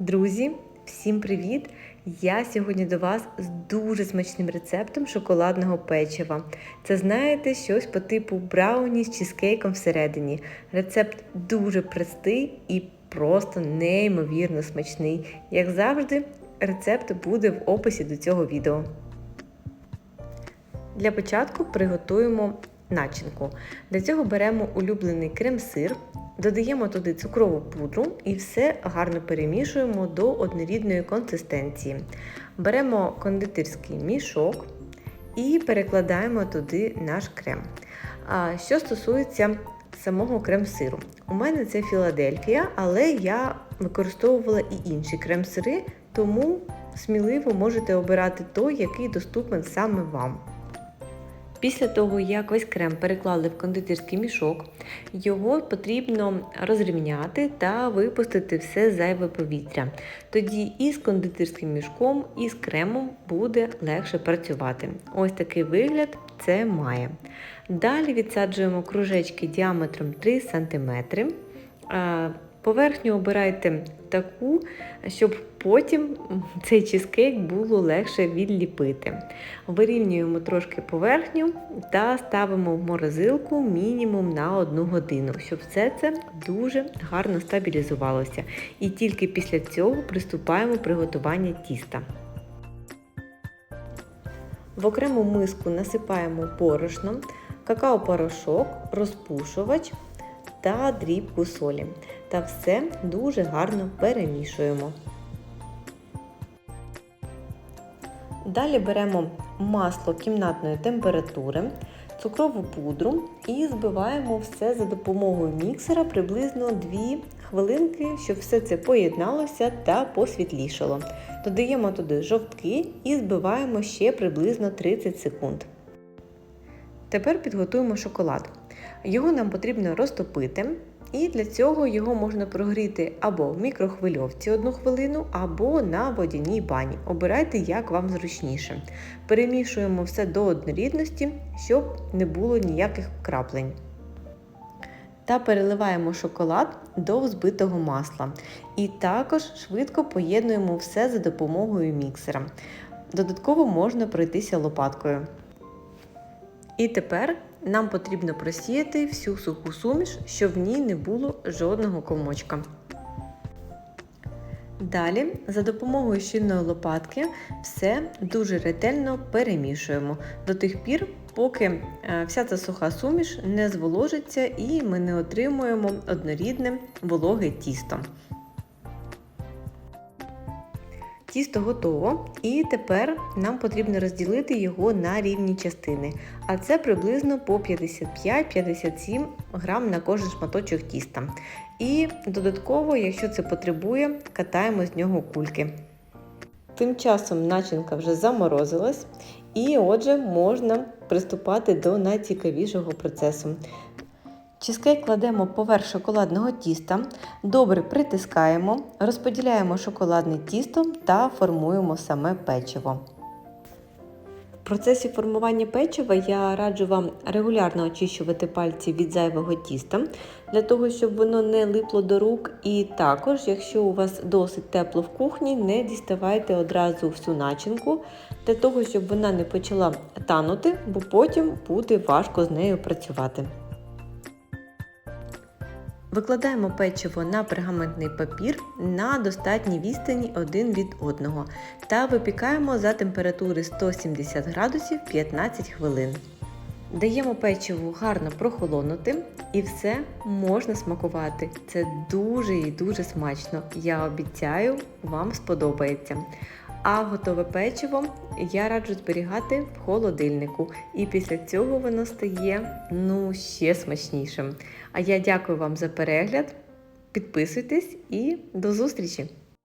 Друзі, всім привіт! Я сьогодні до вас з дуже смачним рецептом шоколадного печива. Це знаєте щось по типу брауні з чизкейком всередині. Рецепт дуже простий і просто неймовірно смачний. Як завжди, рецепт буде в описі до цього відео. Для початку приготуємо начинку. Для цього беремо улюблений крем-сир, додаємо туди цукрову пудру і все гарно перемішуємо до однорідної консистенції. Беремо кондитерський мішок і перекладаємо туди наш крем. А що стосується самого крем-сиру, у мене це Філадельфія, але я використовувала і інші крем-сири, тому сміливо можете обирати той, який доступен саме вам. Після того, як весь крем переклали в кондитерський мішок, його потрібно розрівняти та випустити все зайве повітря. Тоді і з кондитерським мішком, і з кремом буде легше працювати. Ось такий вигляд це має. Далі відсаджуємо кружечки діаметром 3 см. Поверхню обирайте таку, щоб потім цей чизкейк було легше відліпити. Вирівнюємо трошки поверхню та ставимо в морозилку мінімум на 1 годину, щоб все це дуже гарно стабілізувалося. І тільки після цього приступаємо приготування тіста. В окрему миску насипаємо борошно, какао-порошок, розпушувач та дрібку солі. Та все дуже гарно перемішуємо. Далі беремо масло кімнатної температури, цукрову пудру і збиваємо все за допомогою міксера приблизно 2 хвилинки, щоб все це поєдналося та посвітлішало. Додаємо туди жовтки і збиваємо ще приблизно 30 секунд. Тепер підготуємо шоколад. Його нам потрібно розтопити. І для цього його можна прогріти або в мікрохвильовці одну хвилину, або на водяній бані. Обирайте, як вам зручніше. Перемішуємо все до однорідності, щоб не було ніяких краплень. Та переливаємо шоколад до взбитого масла. І також швидко поєднуємо все за допомогою міксера. Додатково можна пройтися лопаткою. І тепер нам потрібно просіяти всю суху суміш, щоб в ній не було жодного комочка. Далі, за допомогою щільної лопатки, все дуже ретельно перемішуємо до тих пір, поки вся ця суха суміш не зволожиться і ми не отримуємо однорідне вологе тісто. Тісто готово, і тепер нам потрібно розділити його на рівні частини, а це приблизно по 55-57 грам на кожен шматочок тіста. І додатково, якщо це потребує, катаємо з нього кульки. Тим часом начинка вже заморозилась, і отже, можна приступати до найцікавішого процесу. Чизкейк кладемо поверх шоколадного тіста, добре притискаємо, розподіляємо шоколадне тісто та формуємо саме печиво. В процесі формування печива я раджу вам регулярно очищувати пальці від зайвого тіста, для того, щоб воно не липло до рук. І також, якщо у вас досить тепло в кухні, не діставайте одразу всю начинку, для того, щоб вона не почала танути, бо потім буде важко з нею працювати. Викладаємо печиво на пергаментний папір на достатній відстані один від одного та випікаємо за температури 170 градусів 15 хвилин. Даємо печиву гарно прохолонути і все можна смакувати. Це дуже і дуже смачно. Я обіцяю, вам сподобається. А готове печиво я раджу зберігати в холодильнику. І після цього воно стає ну, ще смачнішим. А я дякую вам за перегляд. Підписуйтесь і до зустрічі!